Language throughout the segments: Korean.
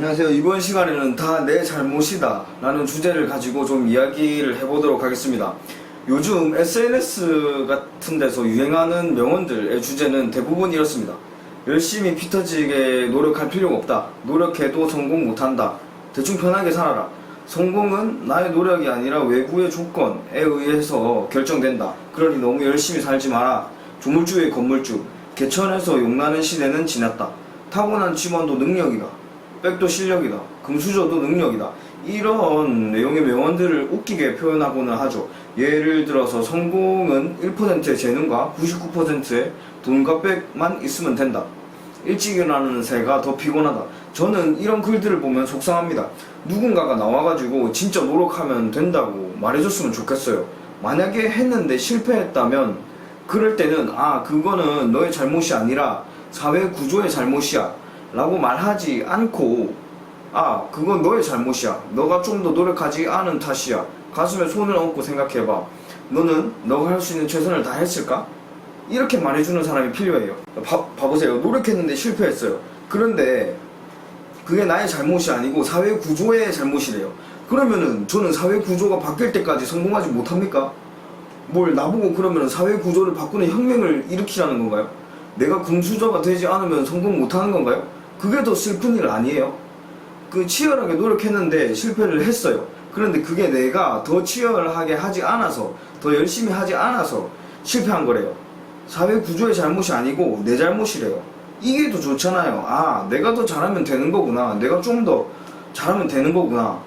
안녕하세요. 이번 시간에는 다 내 잘못이다 라는 주제를 가지고 좀 이야기를 해보도록 하겠습니다. 요즘 SNS 같은 데서 유행하는 명언들의 주제는 대부분 이렇습니다. 열심히 피 터지게 노력할 필요가 없다. 노력해도 성공 못한다. 대충 편하게 살아라. 성공은 나의 노력이 아니라 외부의 조건에 의해서 결정된다. 그러니 너무 열심히 살지 마라. 조물주의 건물주. 개천에서 용나는 시대는 지났다. 타고난 직원도 능력이다. 백도 실력이다. 금수저도 능력이다. 이런 내용의 명언들을 웃기게 표현하고는 하죠. 예를 들어서 성공은 1%의 재능과 99%의 돈과 백만 있으면 된다. 일찍 일어나는 새가 더 피곤하다. 저는 이런 글들을 보면 속상합니다. 누군가가 나와가지고 진짜 노력하면 된다고 말해줬으면 좋겠어요. 만약에 했는데 실패했다면 그럴 때는 아 그거는 너의 잘못이 아니라 사회 구조의 잘못이야 라고 말하지 않고 아 그건 너의 잘못이야 너가 좀 더 노력하지 않은 탓이야 가슴에 손을 얹고 생각해봐 너는 너가 할 수 있는 최선을 다 했을까? 이렇게 말해주는 사람이 필요해요 봐, 봐보세요 노력했는데 실패했어요 그런데 그게 나의 잘못이 아니고 사회 구조의 잘못이래요 그러면은 저는 사회 구조가 바뀔 때까지 성공하지 못합니까? 뭘 나보고 그러면 사회 구조를 바꾸는 혁명을 일으키라는 건가요? 내가 금수저가 되지 않으면 성공 못하는 건가요? 그게 더 슬픈 일 아니에요? 그 치열하게 노력했는데 실패를 했어요. 그런데 그게 내가 더 치열하게 하지 않아서 더 열심히 하지 않아서 실패한 거래요. 사회 구조의 잘못이 아니고 내 잘못이래요. 이게 더 좋잖아요. 아, 내가 더 잘하면 되는 거구나. 내가 좀 더 잘하면 되는 거구나.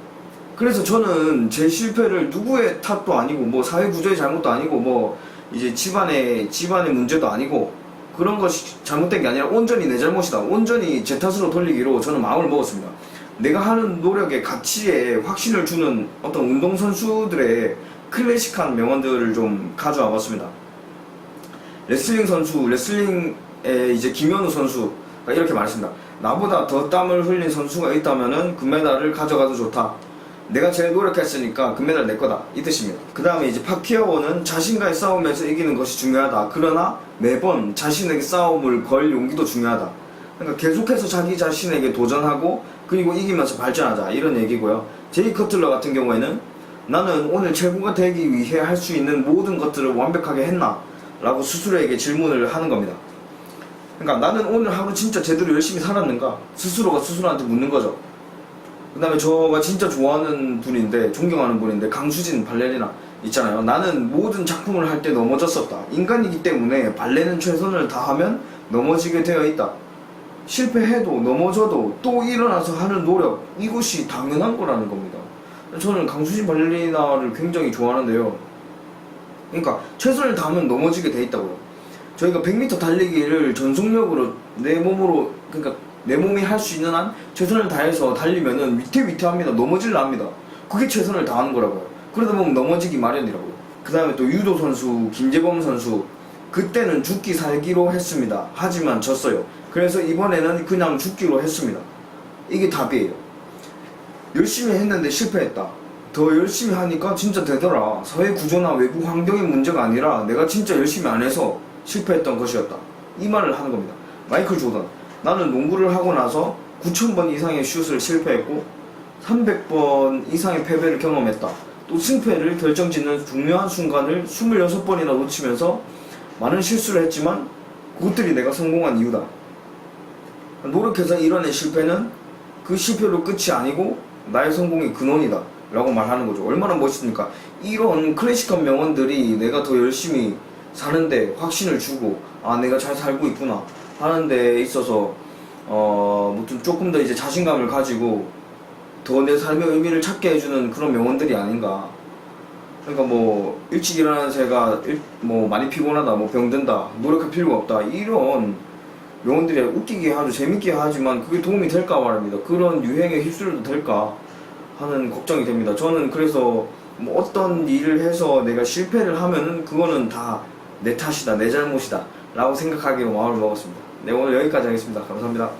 그래서 저는 제 실패를 누구의 탓도 아니고 뭐 사회 구조의 잘못도 아니고 뭐 이제 집안의 집안의 문제도 아니고 그런 것이 잘못된 게 아니라 온전히 내 잘못이다. 온전히 제 탓으로 돌리기로 저는 마음을 먹었습니다. 내가 하는 노력의 가치에 확신을 주는 어떤 운동선수들의 클래식한 명언들을 좀 가져와 봤습니다. 레슬링 선수, 레슬링의 이제 김현우 선수가 이렇게 말했습니다. 나보다 더 땀을 흘린 선수가 있다면은 금메달을 가져가도 좋다. 내가 제일 노력했으니까 금메달 내 거다. 이 뜻입니다. 그 다음에 이제 파키아오는 자신과의 싸움에서 이기는 것이 중요하다. 그러나 매번 자신에게 싸움을 걸 용기도 중요하다. 그러니까 계속해서 자기 자신에게 도전하고 그리고 이기면서 발전하자. 이런 얘기고요. 제이 커틀러 같은 경우에는 나는 오늘 최고가 되기 위해 할 수 있는 모든 것들을 완벽하게 했나? 라고 스스로에게 질문을 하는 겁니다. 그러니까 나는 오늘 하루 진짜 제대로 열심히 살았는가? 스스로가 스스로한테 묻는 거죠. 그 다음에 저가 진짜 좋아하는 분인데, 존경하는 분인데, 강수진 발레리나 있잖아요. 나는 모든 작품을 할 때 넘어졌었다. 인간이기 때문에 발레는 최선을 다하면 넘어지게 되어 있다. 실패해도 넘어져도 또 일어나서 하는 노력, 이것이 당연한 거라는 겁니다. 저는 강수진 발레리나를 굉장히 좋아하는데요. 그러니까 최선을 다하면 넘어지게 돼 있다고요. 저희가 100m 달리기를 전속력으로 내 몸으로 그러니까 내 몸이 할 수 있는 한 최선을 다해서 달리면은 위태위태합니다. 넘어질라 합니다. 그게 최선을 다하는 거라고요. 그러다 보면 넘어지기 마련이라고요. 그 다음에 또 유도 선수 김재범 선수 그때는 죽기 살기로 했습니다. 하지만 졌어요. 그래서 이번에는 그냥 죽기로 했습니다. 이게 답이에요. 열심히 했는데 실패했다. 더 열심히 하니까 진짜 되더라. 사회 구조나 외부 환경의 문제가 아니라 내가 진짜 열심히 안 해서 실패했던 것이었다. 이 말을 하는 겁니다. 마이클 조던. 나는 농구를 하고 나서 9,000번 이상의 슛을 실패했고 300번 이상의 패배를 경험했다. 또 승패를 결정짓는 중요한 순간을 26번이나 놓치면서 많은 실수를 했지만 그것들이 내가 성공한 이유다. 노력해서 이뤄낸 실패는 그 실패로 끝이 아니고 나의 성공의 근원이다. 라고 말하는 거죠. 얼마나 멋있습니까? 이런 클래식한 명언들이 내가 더 열심히 사는데 확신을 주고, 아, 내가 잘 살고 있구나. 하는 데 있어서, 어, 무튼 조금 더 이제 자신감을 가지고 더 내 삶의 의미를 찾게 해주는 그런 명언들이 아닌가. 그러니까 뭐, 일찍 일어나는 새가 일- 뭐 많이 피곤하다, 뭐 병든다, 노력할 필요가 없다. 이런 명언들이 웃기게 하죠. 재밌게 하지만 그게 도움이 될까 말입니다. 그런 유행에 휩쓸려도 될까 하는 걱정이 됩니다. 저는 그래서 뭐 어떤 일을 해서 내가 실패를 하면은 그거는 다 내 탓이다, 내 잘못이다 라고 생각하기로 마음을 먹었습니다. 네, 오늘 여기까지 하겠습니다. 감사합니다.